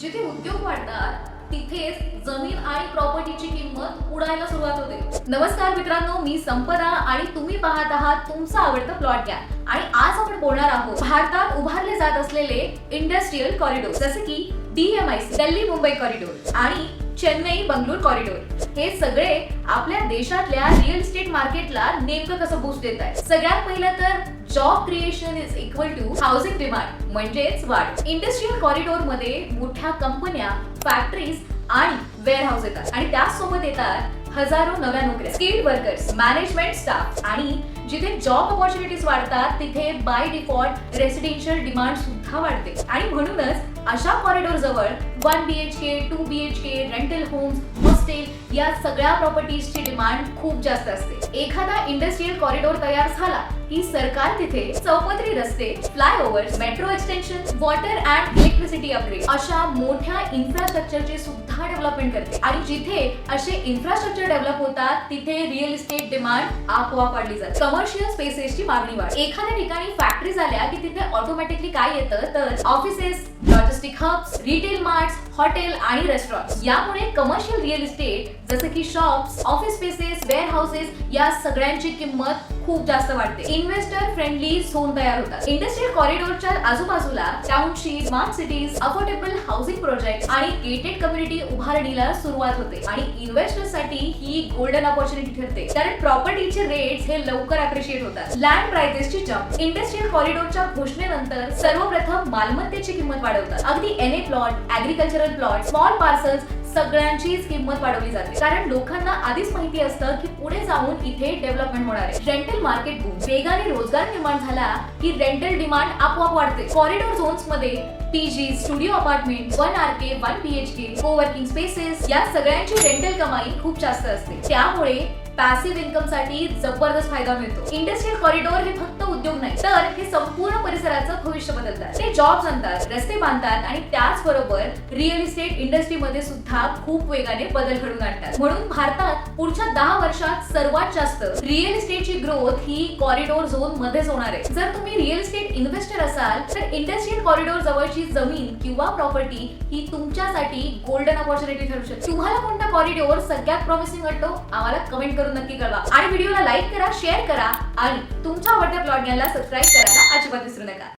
जिथे उद्योग वाढतात तिथेच जमीन आणि प्रॉपर्टीची किंमत उडायला सुरुवात होते. नमस्कार मित्रांनो मी संपदा आणि तुम्ही पाहत आहात तुमचा आवडता प्लॉट घ्या आणि आज आपण बोलणार आहोत भारतात उभारले जात असलेले इंडस्ट्रीयल कॉरिडोर जसे की डीएमआयसी दिल्ली मुंबई कॉरिडोर आणि चेन्नई बंगलोर कॉरिडोर हे सगळे आपल्या देशातल्या रिअल इस्टेट मार्केटला नेमकं कसं बूस्ट देत आहे सगळ्यात पहिलं तर job creation is equal to housing demand म्हणजेच वाढ. इंडस्ट्रियल कॉरिडोरमध्ये मोठ्या कंपन्या फॅक्टरीज आणि वेअरहाऊस येतात. आणि त्याचसोबत येतात हजारो नव्या नोकऱ्या. स्किल्ड वर्कर्स मॅनेजमेंट स्टाफ आणि जिथे जॉब ऑपॉर्च्युनिटीज वाढतात तिथे बाय डिफॉल्ट रेसिडेन्शियल डिमांड सुद्धा वाढते. आणि म्हणूनच अशा कॉरिडोर जवळ one B H K two B H K rental homes hostel या सगळ्या प्रॉपर्टीजची डिमांड खूप जास्त असते. एखादा इंडस्ट्रीयल कॉरिडोर तयार झाला की सरकार तिथे चौपदरी रस्ते flyovers metro extension water and electricity upgrade अशा मोठ्या इन्फ्रास्ट्रक्चरचे सुद्धा डेव्हलपमेंट करते. आणि जिथे असे इन्फ्रास्ट्रक्चर डेव्हलप होतात तिथे रिअल इस्टेट डिमांड आपोआप वाढली जाते. कमर्शियल स्पेसेसची मागणी वाढ एखाद्या ठिकाणी फॅक्टरी झाल्या की तिथे ऑटोमॅटिकली काय येतं? तर offices logistic hubs retail marts hotel आणि रेस्टॉरंट यामुळे कमर्शियल रिअल इस्टेट जसं की shops office spaces warehouses या सगळ्यांची किंमत खूप जास्त वाटते. इन्व्हेस्टर फ्रेंडली झोन तयार होतात. इंडस्ट्रियल कॉरिडोरच्या आजूबाजूला township smart cities affordable housing project आणि गेटेड कम्युनिटी उभारणीला सुरुवात होते. आणि इन्व्हेस्टरसाठी ही गोल्डन ऑपॉर्च्युनिटी ठरते. कारण प्रॉपर्टीचे रेट्स हे लवकर अप्रिशिएट होतात. लँड प्राइसेसची जंप इंडस्ट्रियल कॉरिडोरच्या घोषणेनंतर सर्वप्रथम मालमत्तेची किंमत वाढवतात. अगदी N A plot agricultural plot small parcels सगळ्यांचीच किंमत वाढवली जाते. कारण लोकांना आधीच माहिती असतं की पुढे जाऊन इथे डेव्हलपमेंट होणार आहे. रेंटल मार्केट बूम वेगाने रोजगार निर्माण झाला की रेंटल डिमांड आपोआप वाढते. Corridor झोन्समध्ये PG studio apartment one R K one B H K coworking spaces या सगळ्यांची रेंटल कमाई खूप जास्त असते. त्यामुळे पॅसिव्ह इन्कमसाठी जबरदस्त फायदा मिळतो. इंडस्ट्रियल कॉरिडोर हे फक्त उद्योग नाही तर हे संपूर्ण परिसराचं भविष्य बदलतात. ते जॉब्स आणतात रस्ते बांधतात आणि त्याचबरोबर रिअल इस्टेट इंडस्ट्रीमध्ये सुद्धा खूप वेगाने बदल घडून आणतात. म्हणून भारतात पुढच्या दहा वर्षात सर्वात जास्त रिअल इस्टेटची ग्रोथ ही कॉरिडोर झोन मध्येच होणार आहे. जर तुम्ही रिअल इस्टेट इन्व्हेस्टर असाल तर इंडस्ट्रियल कॉरिडोर जवळची जमीन किंवा प्रॉपर्टी ही तुमच्यासाठी गोल्डन ऑपॉर्च्युनिटी ठरू शकते. तुम्हाला कोणता कॉरिडोर सगळ्यात प्रॉमिसिंग वाटतो आम्हाला कमेंट करून नक्की कळवा. आणि व्हिडिओला लाईक करा शेअर करा आणि तुमच्या आवडत्या ब्लॉग याला सबस्क्राईब करायला अजिबात विसरू नका.